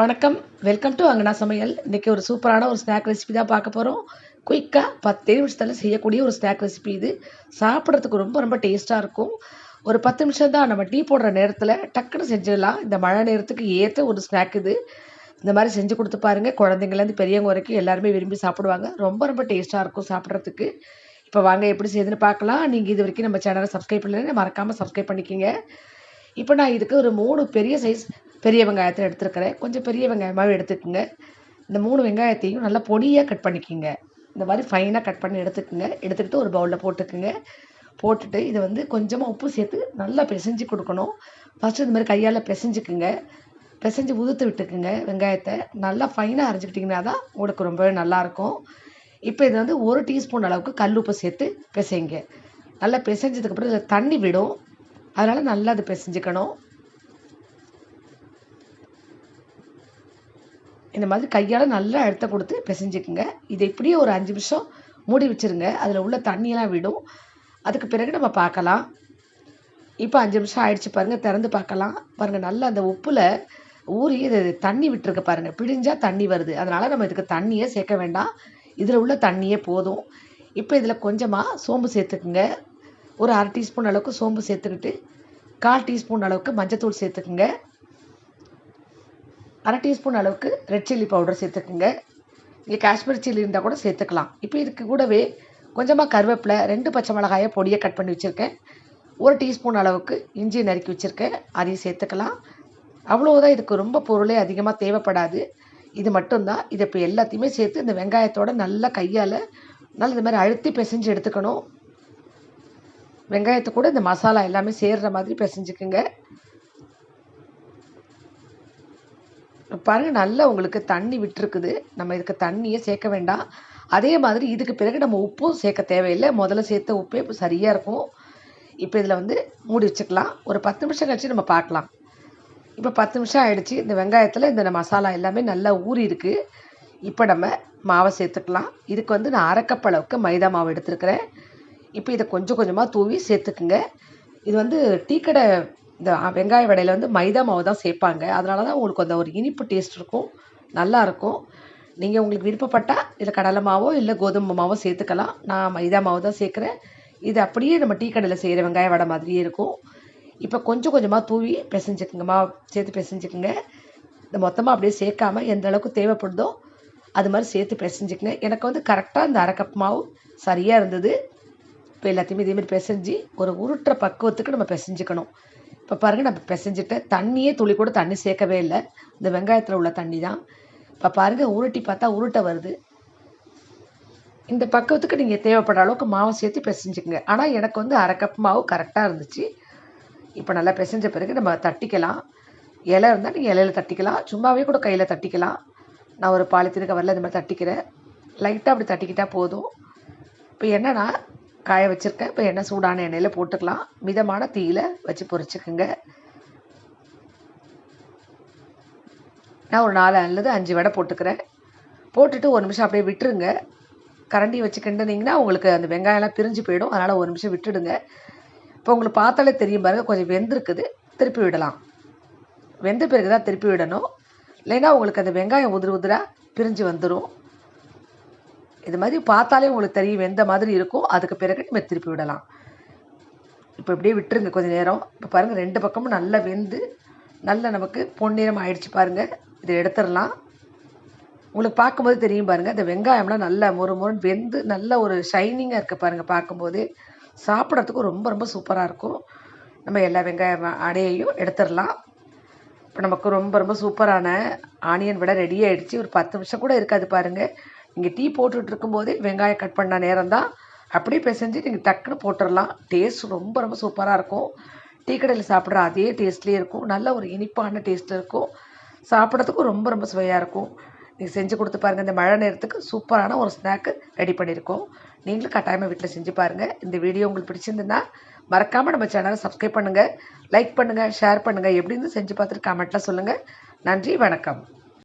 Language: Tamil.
வணக்கம். வெல்கம் டு அங்கனா சமையல். இன்றைக்கி ஒரு சூப்பரான ஒரு ஸ்நாக் ரெசிபி தான் பார்க்க போகிறோம் குயிக்காக பத்து நிமிஷத்தில் செய்யக்கூடிய ஒரு ஸ்நாக் ரெசிபி இது. சாப்பிட்றதுக்கு ரொம்ப ரொம்ப டேஸ்ட்டாக இருக்கும். ஒரு பத்து நிமிஷம் தான் நம்ம டீ போடுற நேரத்தில் டக்குன்னு செஞ்சிடலாம். இந்த மழை நேரத்துக்கு ஏற்ற ஒரு ஸ்நாக் இது. இந்த மாதிரி செஞ்சு கொடுத்து பாருங்கள் குழந்தைங்கலேருந்து பெரியவங்க வரைக்கும் எல்லாருமே விரும்பி சாப்பிடுவாங்க. ரொம்ப ரொம்ப டேஸ்ட்டாக இருக்கும் சாப்பிட்றதுக்கு. இப்போ வாங்க எப்படி செய்யுதுன்னு பார்க்கலாம். நீங்கள் இது வரைக்கும் நம்ம சேனலை சப்ஸ்கிரைப் பண்ணலன்னு மறக்காமல் சப்ஸ்கிரைப் பண்ணிக்கிங்க. இப்போ நான் இதுக்கு ஒரு மூணு பெரிய சைஸ் பெரிய வெங்காயத்தை எடுத்துருக்கிறேன். கொஞ்சம் பெரிய வெங்காயமாகவே எடுத்துக்கோங்க. இந்த மூணு வெங்காயத்தையும் நல்லா பொடியாக கட் பண்ணிக்கோங்க. இந்த மாதிரி ஃபைனாக கட் பண்ணி எடுத்துக்கோங்க. எடுத்துக்கிட்டு ஒரு பவுலில் போட்டுக்குங்க. போட்டுட்டு இதை வந்து கொஞ்சமாக உப்பு சேர்த்து நல்லா பிசைஞ்சு கொடுக்கணும். ஃபஸ்ட்டு இந்த மாதிரி கையால் பிசைஞ்சுக்குங்க. பிசைஞ்சு உதுத்து விட்டுக்குங்க வெங்காயத்தை. நல்லா ஃபைனாக அரைஞ்சிக்கிட்டிங்கன்னா தான் உங்களுக்கு ரொம்பவே நல்லாயிருக்கும் இப்போ இது வந்து ஒரு டீஸ்பூன் அளவுக்கு கல் உப்பு சேர்த்து பிசைங்க. நல்லா பிசைஞ்சதுக்கப்புறம் இதில் தண்ணி விடும். அதனால் நல்லா அது பிசைஞ்சுக்கணும். இந்த மாதிரி கையால் நல்லா அழுத்த கொடுத்து பிசைஞ்சுக்குங்க. இதை இப்படியே ஒரு அஞ்சு நிமிஷம் மூடி வச்சுருங்க. அதில் உள்ள தண்ணியெல்லாம் விடும். அதுக்கு பிறகு நம்ம பார்க்கலாம். இப்போ அஞ்சு நிமிஷம் ஆயிடுச்சு பாருங்கள் திறந்து பார்க்கலாம். பாருங்கள் நல்லா அந்த உப்பில் ஊறி இது தண்ணி விட்டுருக்க பாருங்கள் பிழிஞ்சால் தண்ணி வருது. அதனால் நம்ம இதுக்கு தண்ணியே சேர்க்க வேண்டாம். இதில் உள்ள தண்ணியே போதும். இப்போ இதில் கொஞ்சமாக சோம்பு சேர்த்துக்குங்க. ஒரு அரை டீஸ்பூன் அளவுக்கு சோம்பு சேர்த்துக்கிட்டு கால் டீஸ்பூன் அளவுக்கு மஞ்சத்தூள் சேர்த்துக்குங்க. அரை டீஸ்பூன் அளவுக்கு ரெட் சில்லி பவுடர் சேர்த்துக்குங்க. இங்கே காஷ்மீர் சில்லி இருந்தால் கூட சேர்த்துக்கலாம். இப்போ இதுக்கு கூடவே கொஞ்சமாக கருவேப்பிலை ரெண்டு பச்சை மிளகாயை பொடியை கட் பண்ணி வச்சுருக்கேன். ஒரு டீஸ்பூன் அளவுக்கு இஞ்சி நறுக்கி வச்சுருக்கேன். அதையும் சேர்த்துக்கலாம். அவ்வளோதான் இதுக்கு ரொம்ப பொருளே அதிகமாக தேவைப்படாது. இது மட்டும்தான். இதை இப்போ எல்லாத்தையுமே சேர்த்து இந்த வெங்காயத்தோட நல்லா கையால் நல்லா இந்த மாதிரி அழுத்தி பிசைஞ்சு எடுத்துக்கணும். வெங்காயத்தை கூட இந்த மசாலா எல்லாமே சேர்கிற மாதிரி பிசைஞ்சுக்குங்க. பாருங்கள் நல்லா உங்களுக்கு தண்ணி விட்டுருக்குது. நம்ம இதுக்கு தண்ணியே சேர்க்க வேண்டாம். அதே மாதிரி இதுக்கு பிறகு நம்ம உப்பும் சேர்க்க தேவையில்லை. முதல்ல சேர்த்த உப்பே இப்போ சரியாக இருக்கும். இப்போ இதில் வந்து மூடி வச்சுக்கலாம். ஒரு பத்து நிமிஷம் கழிச்சு நம்ம பார்க்கலாம். இப்போ பத்து நிமிஷம் ஆகிடுச்சு இந்த வெங்காயத்தில் இந்த மசாலா எல்லாமே நல்லா ஊறி இருக்குது இப்போ நம்ம மாவை சேர்த்துக்கலாம். இதுக்கு வந்து நான் அரைக்கப் அளவுக்கு மைதா மாவு எடுத்துருக்கிறேன். இப்போ இதை கொஞ்சம் கொஞ்சமாக தூவி சேர்த்துக்குங்க. இது வந்து டீக்கடை இந்த வெங்காய வடையில் வந்து மைதா மாவு தான் சேர்ப்பாங்க. அதனால தான் உங்களுக்கு அந்த ஒரு இனிப்பு டேஸ்ட் இருக்கும். நல்லாயிருக்கும் நீங்கள் உங்களுக்கு விருப்பப்பட்டால் இதில் கடலை மாவோ இல்லை கோதுமை மாவோ சேர்த்துக்கலாம். நான் மைதா மாவு தான் சேர்க்குறேன். இது அப்படியே நம்ம டீ கடையில் செய்கிற வெங்காய வடை மாதிரியே இருக்கும். இப்போ கொஞ்சம் கொஞ்சமாக தூவி பிசைஞ்சுக்குங்க. சேர்த்து பிசைஞ்சுக்குங்க. இந்த மொத்தமாக அப்படியே சேர்க்காம எந்த அளவுக்கு தேவைப்படுதோ அது மாதிரி சேர்த்து பிசைஞ்சுக்குங்க. எனக்கு வந்து கரெக்டாக இந்த அரை கப் மாவு சரியாக இருந்தது. இப்போ எல்லாத்தையுமே இதேமாதிரி பிசைஞ்சு ஒரு உருட்டுற பக்குவத்துக்கு நம்ம பிசைஞ்சுக்கணும். இப்போ பாருங்கள் நம்ம பிசைஞ்சிட்டு தண்ணியே துளி கூட தண்ணி சேர்க்கவே இல்லை. இந்த வெங்காயத்தில் உள்ள தண்ணி தான் இப்போ பாருங்கள் உருட்டி பார்த்தா உருட்டை வருது. இந்த பக்குவத்துக்கு நீங்கள் தேவைப்படுற அளவுக்கு மாவு சேர்த்து பிசைஞ்சுக்குங்க. ஆனால் எனக்கு வந்து அரை கப் மாவு கரெக்டாக இருந்துச்சு. இப்போ நல்லா பிசைஞ்ச பிறகு நம்ம தட்டிக்கலாம். இலை இருந்தால் நீங்கள் இலையில் தட்டிக்கலாம். சும்மாவே கூட கையில் தட்டிக்கலாம். நான் ஒரு பாலித்தீன் கவரில் இந்த மாதிரி தட்டிக்கிறேன். லைட்டாக அப்படி தட்டிக்கிட்டால் போதும். இப்போ என்னென்னா காய வச்சுருக்கேன். இப்போ எண்ணெய் சூடான எண்ணெயில் போட்டுக்கலாம். மிதமான தீயில் வச்சு பொரிச்சுக்குங்க. நான் ஒரு நாலு அல்லது அஞ்சு வடை போட்டுக்கிறேன். போட்டுட்டு ஒரு நிமிஷம் அப்படியே விட்டுருங்க. கரண்டி வச்சு கிண்டுனீங்கன்னா உங்களுக்கு அந்த வெங்காயம்லாம் பிரிஞ்சு போயிடும். அதனால் ஒரு நிமிஷம் விட்டுடுங்க. இப்போ உங்களுக்கு பார்த்தாலே தெரியும் பாருங்கள் கொஞ்சம் வெந்திருக்குது. திருப்பி விடலாம். வெந்த பிறகு தான் திருப்பி விடணும். இல்லைன்னா உங்களுக்கு அந்த வெங்காயம் உதிர உதிராக பிரிஞ்சு வந்துடும் இது மாதிரி பார்த்தாலே உங்களுக்கு தெரியும் வெந்த மாதிரி இருக்கும் அதுக்கு பிறகு நம்ம திருப்பி விடலாம். இப்போ இப்படியே விட்டுருங்க கொஞ்சம் நேரம். இப்போ பாருங்கள் ரெண்டு பக்கமும் நல்லா வெந்து நல்லா நமக்கு பொன்னிறம் ஆயிடுச்சு பாருங்கள் இதை எடுத்துடலாம். உங்களுக்கு பார்க்கும்போது தெரியும் பாருங்கள் இந்த வெங்காயம்லாம் நல்லா மொறு மொறுன்னு வெந்து நல்ல ஒரு ஷைனிங்காக இருக்குது பாருங்கள் பார்க்கும்போது. சாப்பிட்றதுக்கும் ரொம்ப ரொம்ப சூப்பராக இருக்கும். நம்ம எல்லா வெங்காயம் அடையையும் எடுத்துடலாம். இப்போ நமக்கு ரொம்ப ரொம்ப சூப்பரான ஆனியன் விட ரெடி ஆகிடுச்சு ஒரு பத்து நிமிஷம் கூட இருக்காது பாருங்கள் நீங்கள் டீ போட்டுட்டு இருக்கும்போதே வெங்காயம் கட் பண்ண நேரம் தான் அப்படியே பிசைஞ்சு நீங்கள் டக்குன்னு போட்டுடலாம் டேஸ்ட் ரொம்ப ரொம்ப சூப்பராக இருக்கும். டீ கடையில் சாப்பிட்ற அதே டேஸ்ட்லேயே இருக்கும். நல்ல ஒரு இனிப்பான டேஸ்ட் இருக்கும். சாப்பிட்றதுக்கும் ரொம்ப ரொம்ப சுவையாக இருக்கும். நீங்கள் செஞ்சு கொடுத்து பாருங்கள் இந்த மழை நேரத்துக்கு சூப்பரான ஒரு ஸ்நாக்கு ரெடி பண்ணியிருக்கோம். நீங்களும் கட்டாயமாக வீட்டில் செஞ்சு பாருங்கள் இந்த வீடியோ உங்களுக்கு பிடிச்சிருந்துன்னா மறக்காமல் நம்ம சேனலை சப்ஸ்கிரைப் பண்ணுங்கள் லைக் பண்ணுங்கள் ஷேர் பண்ணுங்கள் எப்படி இருந்து செஞ்சு பார்த்துட்டு கமெண்ட்டில் சொல்லுங்கள் நன்றி வணக்கம்.